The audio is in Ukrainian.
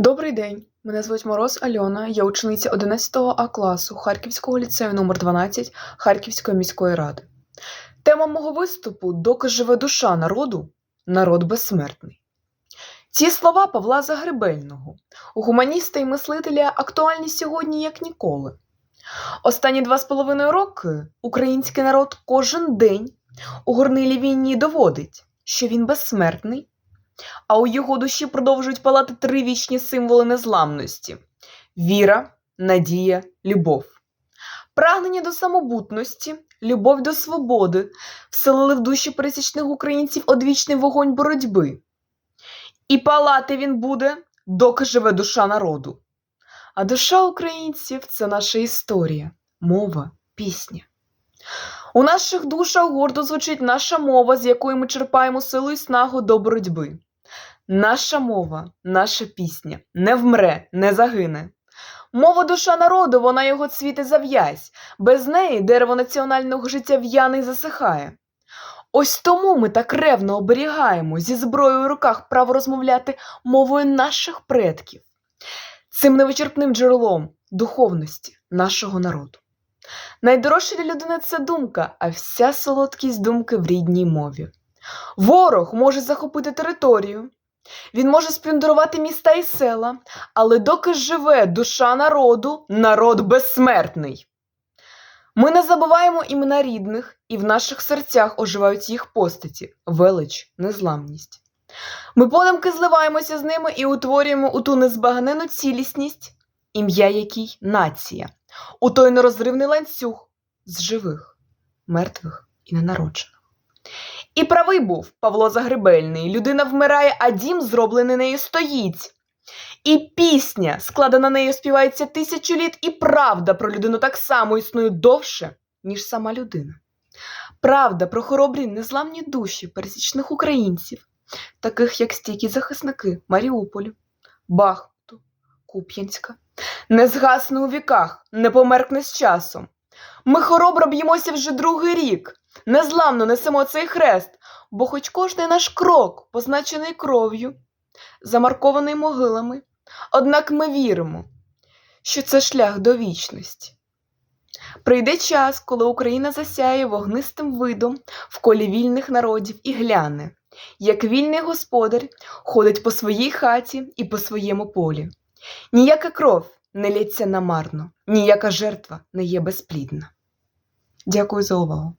Добрий день. Мене звуть Мороз Альона. Я учениця 11 А класу Харківського ліцею номер 12 Харківської міської ради. Тема мого виступу Доки живе душа народу, народ безсмертний. Ці слова Павла Загребельного, гуманіста і мислителя, актуальні сьогодні як ніколи. Останні два з половиною роки український народ кожен день у горнилі війні доводить, що він безсмертний а у його душі продовжують палати три вічні символи незламності: віра, надія, любов. Прагнення до самобутності, любов до свободи вселили в душі пересічних українців одвічний вогонь боротьби. І палати він буде, доки живе душа народу. А душа українців це наша історія, мова, пісня. У наших душах гордо звучить наша мова, з якої ми черпаємо силу і снагу до боротьби. Наша мова, наша пісня не вмре, не загине. Мова душа народу, вона його цвіте зав'язь, без неї дерево національного життя в'яне й засихає. Ось тому ми так ревно оберігаємо зі зброєю в руках право розмовляти мовою наших предків, цим невичерпним джерелом духовності нашого народу. Найдорожче для людини це думка, а вся солодкість думки в рідній мові. Ворог може захопити територію, він може сплюндрувати міста і села, але доки живе душа народу, народ безсмертний. Ми не забуваємо імена рідних, і в наших серцях оживають їх постаті, велич, незламність. Ми подумки зливаємося з ними і утворюємо у ту незбагнену цілісність, ім'я якій нація, у той нерозривний ланцюг з живих, мертвих і ненароджених. І правий був Павло Загребельний. Людина вмирає, а дім зроблений нею стоїть. І пісня, складена нею, співається тисячу літ, і правда про людину так само існує довше, ніж сама людина. Правда про хоробрі незламні душі пересічних українців, таких як стійкі захисники Маріуполю, Бахмуту, Куп'янська, не згасне у віках, не померкне з часом. Ми хоробро б'ємося вже другий рік. Незламно несемо цей хрест, бо хоч кожний наш крок, позначений кров'ю, замаркований могилами, однак ми віримо, що це шлях до вічності. Прийде час, коли Україна засяє вогнистим видом в колі вільних народів і гляне, як вільний господар ходить по своїй хаті і по своєму полі. Ніяка кров не лється намарно, ніяка жертва не є безплідна. Дякую за увагу.